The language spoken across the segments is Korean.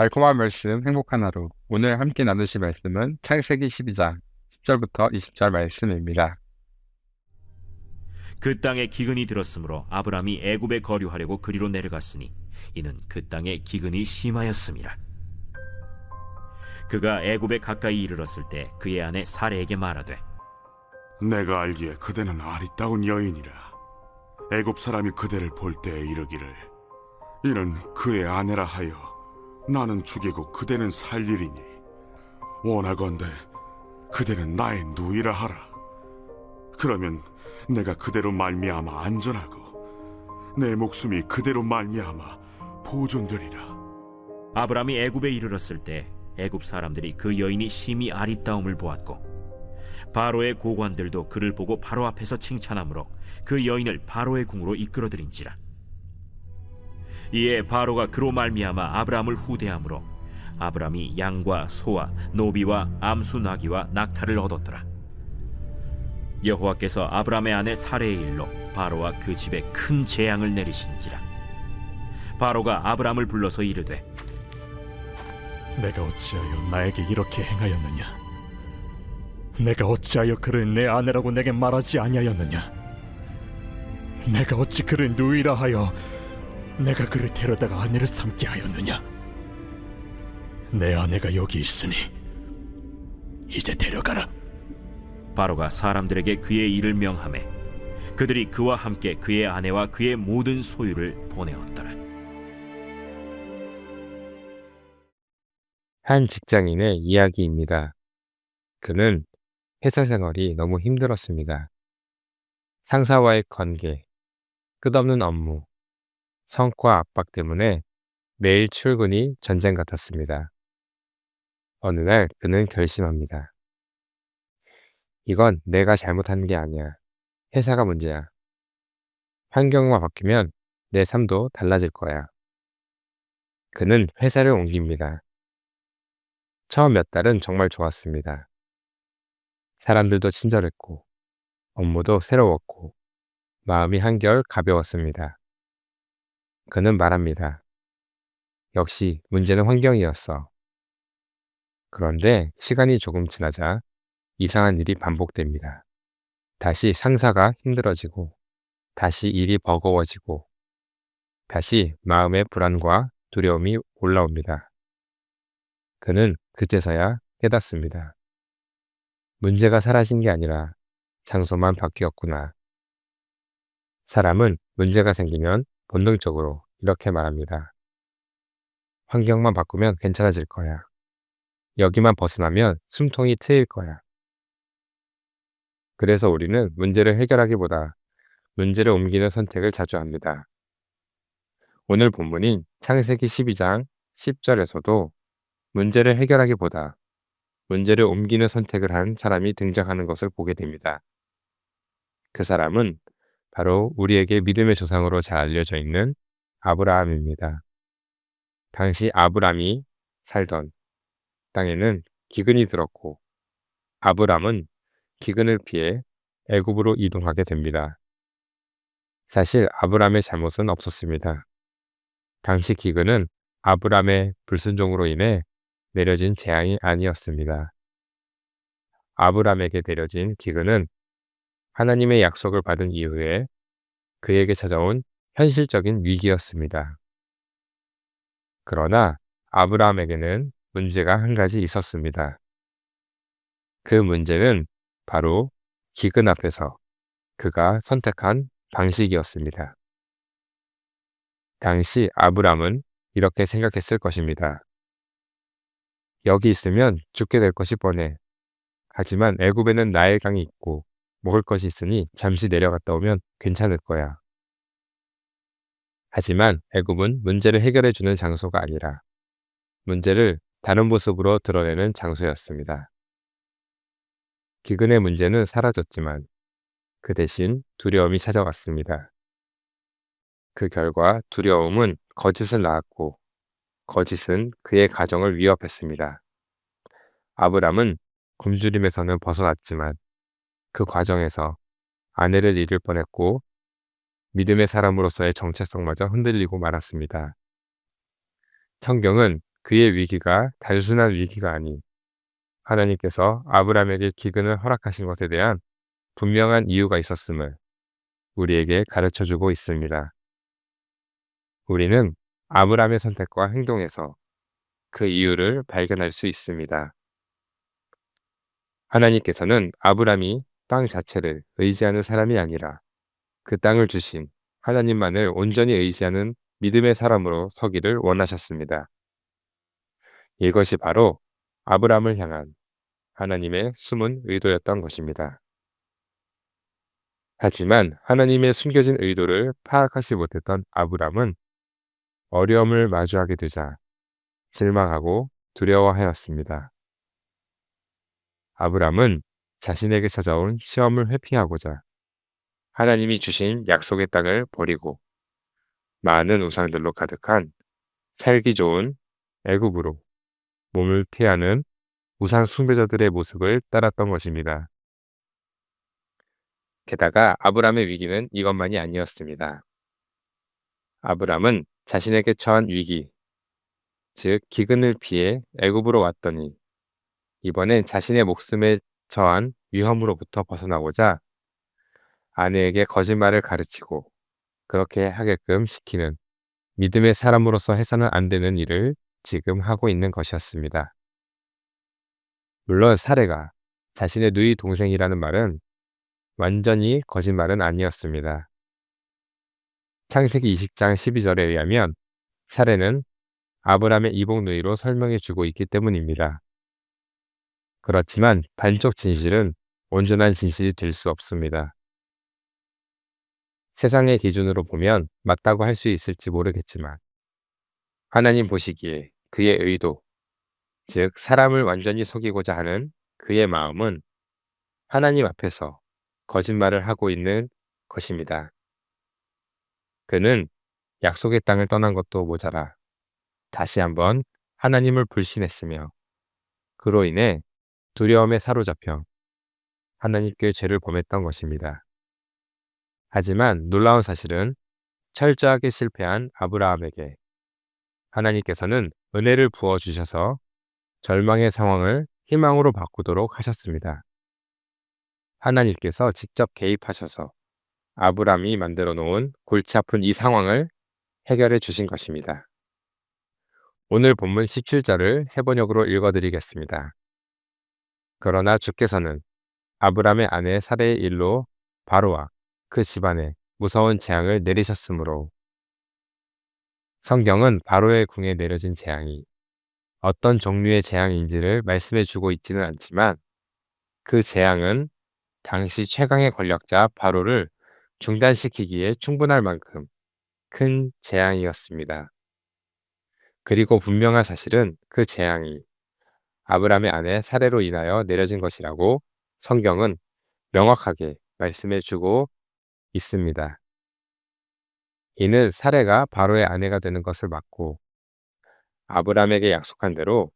달콤한 말씀, 행복한 하루. 오늘 함께 나누실 말씀은 창세기 12장 10절부터 20절 말씀입니다. 그 땅에 기근이 들었으므로 아브람이 애굽에 거류하려고 그리로 내려갔으니 이는 그 땅에 기근이 심하였음이라. 그가 애굽에 가까이 이르렀을 때 그의 아내 사레에게 말하되 내가 알기에 그대는 아리따운 여인이라. 애굽 사람이 그대를 볼 때에 이르기를 이는 그의 아내라 하여 나는 죽이고 그대는 살리리니 원하건대 그대는 나의 누이라 하라. 그러면 내가 그대로 말미암아 안전하고 내 목숨이 그대로 말미암아 보존되리라. 아브람이 애굽에 이르렀을 때 애굽 사람들이 그 여인이 심히 아리따움을 보았고 바로의 고관들도 그를 보고 바로 앞에서 칭찬하므로 그 여인을 바로의 궁으로 이끌어들인지라 이에 바로가 그로 말미암아 아브람을 후대함으로 아브람이 양과 소와 노비와 암수 나귀와 낙타를 얻었더라 여호와께서 아브람의 아내 사레의 일로 바로와 그 집에 큰 재앙을 내리신지라 바로가 아브람을 불러서 이르되 내가 어찌하여 나에게 이렇게 행하였느냐? 내가 어찌하여 그를 내 아내라고 내게 말하지 아니하였느냐? 내가 어찌 그를 누이라 하여 내가 그를 데려다가 아내를 삼게 하였느냐? 내 아내가 여기 있으니 이제 데려가라. 바로가 사람들에게 그의 일을 명하매 그들이 그와 함께 그의 아내와 그의 모든 소유를 보내었더라. 한 직장인의 이야기입니다. 그는 회사 생활이 너무 힘들었습니다. 상사와의 관계, 끝없는 업무, 성과 압박 때문에 매일 출근이 전쟁 같았습니다. 어느 날 그는 결심합니다. 이건 내가 잘못한 게 아니야. 회사가 문제야. 환경만 바뀌면 내 삶도 달라질 거야. 그는 회사를 옮깁니다. 처음 몇 달은 정말 좋았습니다. 사람들도 친절했고, 업무도 새로웠고, 마음이 한결 가벼웠습니다. 그는 말합니다. 역시 문제는 환경이었어. 그런데 시간이 조금 지나자 이상한 일이 반복됩니다. 다시 상사가 힘들어지고, 다시 일이 버거워지고, 다시 마음의 불안과 두려움이 올라옵니다. 그는 그제서야 깨닫습니다. 문제가 사라진 게 아니라 장소만 바뀌었구나. 사람은 문제가 생기면 본능적으로 이렇게 말합니다. 환경만 바꾸면 괜찮아질 거야. 여기만 벗어나면 숨통이 트일 거야. 그래서 우리는 문제를 해결하기보다 문제를 옮기는 선택을 자주 합니다. 오늘 본문인 창세기 12장 10절에서도 문제를 해결하기보다 문제를 옮기는 선택을 한 사람이 등장하는 것을 보게 됩니다. 그 사람은 바로 우리에게 믿음의 조상으로 잘 알려져 있는 아브라함입니다. 당시 아브람이 살던 땅에는 기근이 들었고 아브람은 기근을 피해 애굽으로 이동하게 됩니다. 사실 아브람의 잘못은 없었습니다. 당시 기근은 아브람의 불순종으로 인해 내려진 재앙이 아니었습니다. 아브람에게 내려진 기근은 하나님의 약속을 받은 이후에 그에게 찾아온 현실적인 위기였습니다. 그러나 아브라함에게는 문제가 한 가지 있었습니다. 그 문제는 바로 기근 앞에서 그가 선택한 방식이었습니다. 당시 아브람은 이렇게 생각했을 것입니다. 여기 있으면 죽게 될 것이 뻔해. 하지만 애굽에는 나일 강이 있고 먹을 것이 있으니 잠시 내려갔다 오면 괜찮을 거야. 하지만 애굽은 문제를 해결해 주는 장소가 아니라 문제를 다른 모습으로 드러내는 장소였습니다. 기근의 문제는 사라졌지만 그 대신 두려움이 찾아왔습니다. 그 결과 두려움은 거짓을 낳았고 거짓은 그의 가정을 위협했습니다. 아브람은 굶주림에서는 벗어났지만 그 과정에서 아내를 잃을 뻔했고 믿음의 사람으로서의 정체성마저 흔들리고 말았습니다. 성경은 그의 위기가 단순한 위기가 아닌 하나님께서 아브라함에게 기근을 허락하신 것에 대한 분명한 이유가 있었음을 우리에게 가르쳐 주고 있습니다. 우리는 아브라함의 선택과 행동에서 그 이유를 발견할 수 있습니다. 하나님께서는 아브라함이 땅 자체를 의지하는 사람이 아니라 그 땅을 주신 하나님만을 온전히 의지하는 믿음의 사람으로 서기를 원하셨습니다. 이것이 바로 아브라함을 향한 하나님의 숨은 의도였던 것입니다. 하지만 하나님의 숨겨진 의도를 파악하지 못했던 아브라함은 어려움을 마주하게 되자 실망하고 두려워하였습니다. 아브라함은 자신에게 찾아온 시험을 회피하고자 하나님이 주신 약속의 땅을 버리고 많은 우상들로 가득한 살기 좋은 애굽으로 몸을 피하는 우상 숭배자들의 모습을 따랐던 것입니다. 게다가 아브라함의 위기는 이것만이 아니었습니다. 아브라함은 자신에게 처한 위기, 즉 기근을 피해 애굽으로 왔더니 이번엔 자신의 목숨에 처한 위험으로부터 벗어나고자 아내에게 거짓말을 가르치고 그렇게 하게끔 시키는 믿음의 사람으로서 해서는 안 되는 일을 지금 하고 있는 것이었습니다. 물론 사례가 자신의 누이 동생이라는 말은 완전히 거짓말은 아니었습니다. 창세기 20장 12절에 의하면 사례는 아브라함의 이복 누이로 설명해 주고 있기 때문입니다. 그렇지만 반쪽 진실은 온전한 진실이 될 수 없습니다. 세상의 기준으로 보면 맞다고 할 수 있을지 모르겠지만 하나님 보시기에 그의 의도, 즉 사람을 완전히 속이고자 하는 그의 마음은 하나님 앞에서 거짓말을 하고 있는 것입니다. 그는 약속의 땅을 떠난 것도 모자라 다시 한번 하나님을 불신했으며 그로 인해 두려움에 사로잡혀 하나님께 죄를 범했던 것입니다. 하지만 놀라운 사실은 철저하게 실패한 아브라함에게 하나님께서는 은혜를 부어 주셔서 절망의 상황을 희망으로 바꾸도록 하셨습니다. 하나님께서 직접 개입하셔서 아브라함이 만들어 놓은 골치 아픈 이 상황을 해결해 주신 것입니다. 오늘 본문 17절을 해번역으로 읽어드리겠습니다. 그러나 주께서는 아브라함의 아내 사레의 일로 바로와 그 집안에 무서운 재앙을 내리셨으므로 성경은 바로의 궁에 내려진 재앙이 어떤 종류의 재앙인지를 말씀해 주고 있지는 않지만 그 재앙은 당시 최강의 권력자 바로를 중단시키기에 충분할 만큼 큰 재앙이었습니다. 그리고 분명한 사실은 그 재앙이 아브라함의 아내 사례로 인하여 내려진 것이라고 성경은 명확하게 말씀해 주고 있습니다. 이는 사례가 바로의 아내가 되는 것을 막고 아브라함에게 약속한 대로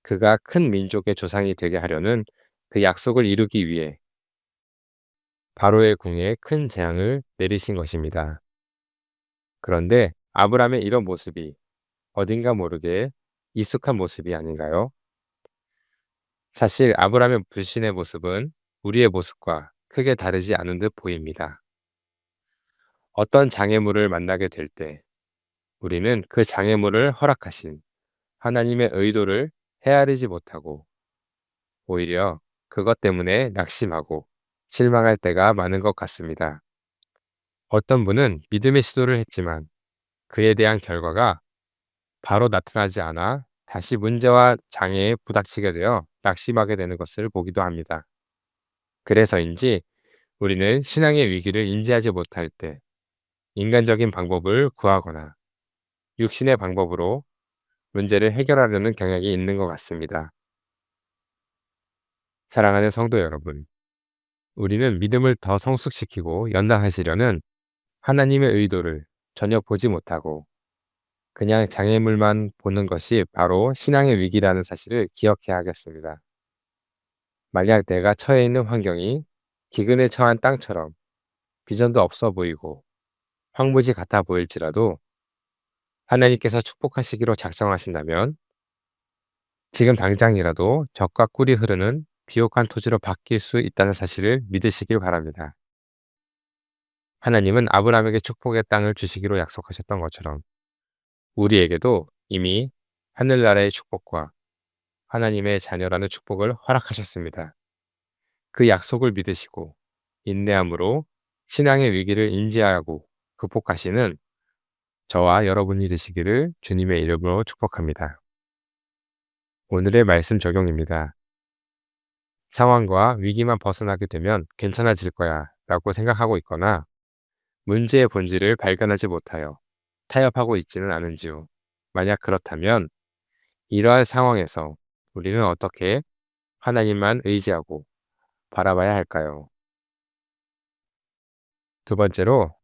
그가 큰 민족의 조상이 되게 하려는 그 약속을 이루기 위해 바로의 궁에 큰 재앙을 내리신 것입니다. 그런데 아브라함의 이런 모습이 어딘가 모르게 익숙한 모습이 아닌가요? 사실 아브라함의 불신의 모습은 우리의 모습과 크게 다르지 않은 듯 보입니다. 어떤 장애물을 만나게 될 때 우리는 그 장애물을 허락하신 하나님의 의도를 헤아리지 못하고 오히려 그것 때문에 낙심하고 실망할 때가 많은 것 같습니다. 어떤 분은 믿음의 시도를 했지만 그에 대한 결과가 바로 나타나지 않아 다시 문제와 장애에 부닥치게 되어 낙심하게 되는 것을 보기도 합니다. 그래서인지 우리는 신앙의 위기를 인지하지 못할 때 인간적인 방법을 구하거나 육신의 방법으로 문제를 해결하려는 경향이 있는 것 같습니다. 사랑하는 성도 여러분, 우리는 믿음을 더 성숙시키고 연단하시려는 하나님의 의도를 전혀 보지 못하고 그냥 장애물만 보는 것이 바로 신앙의 위기라는 사실을 기억해야 하겠습니다. 만약 내가 처해 있는 환경이 기근에 처한 땅처럼 비전도 없어 보이고 황무지 같아 보일지라도 하나님께서 축복하시기로 작정하신다면 지금 당장이라도 적과 꿀이 흐르는 비옥한 토지로 바뀔 수 있다는 사실을 믿으시길 바랍니다. 하나님은 아브라함에게 축복의 땅을 주시기로 약속하셨던 것처럼 우리에게도 이미 하늘나라의 축복과 하나님의 자녀라는 축복을 허락하셨습니다. 그 약속을 믿으시고 인내함으로 신앙의 위기를 인지하고 극복하시는 저와 여러분이 되시기를 주님의 이름으로 축복합니다. 오늘의 말씀 적용입니다. 상황과 위기만 벗어나게 되면 괜찮아질 거야 라고 생각하고 있거나 문제의 본질을 발견하지 못하여 타협하고 있지는 않은지요. 만약 그렇다면 이러한 상황에서 우리는 어떻게 하나님만 의지하고 바라봐야 할까요? 두 번째로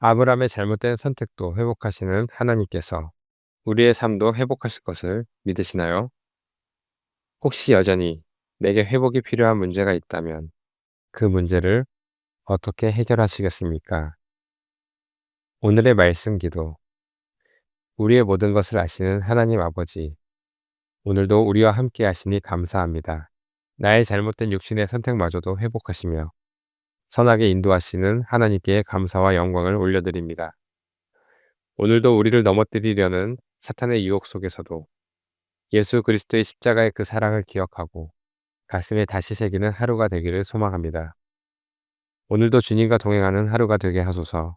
아브라함의 잘못된 선택도 회복하시는 하나님께서 우리의 삶도 회복하실 것을 믿으시나요? 혹시 여전히 내게 회복이 필요한 문제가 있다면 그 문제를 어떻게 해결하시겠습니까? 오늘의 말씀 기도. 우리의 모든 것을 아시는 하나님 아버지. 오늘도 우리와 함께 하시니 감사합니다. 나의 잘못된 육신의 선택마저도 회복하시며 선하게 인도하시는 하나님께 감사와 영광을 올려드립니다. 오늘도 우리를 넘어뜨리려는 사탄의 유혹 속에서도 예수 그리스도의 십자가의 그 사랑을 기억하고 가슴에 다시 새기는 하루가 되기를 소망합니다. 오늘도 주님과 동행하는 하루가 되게 하소서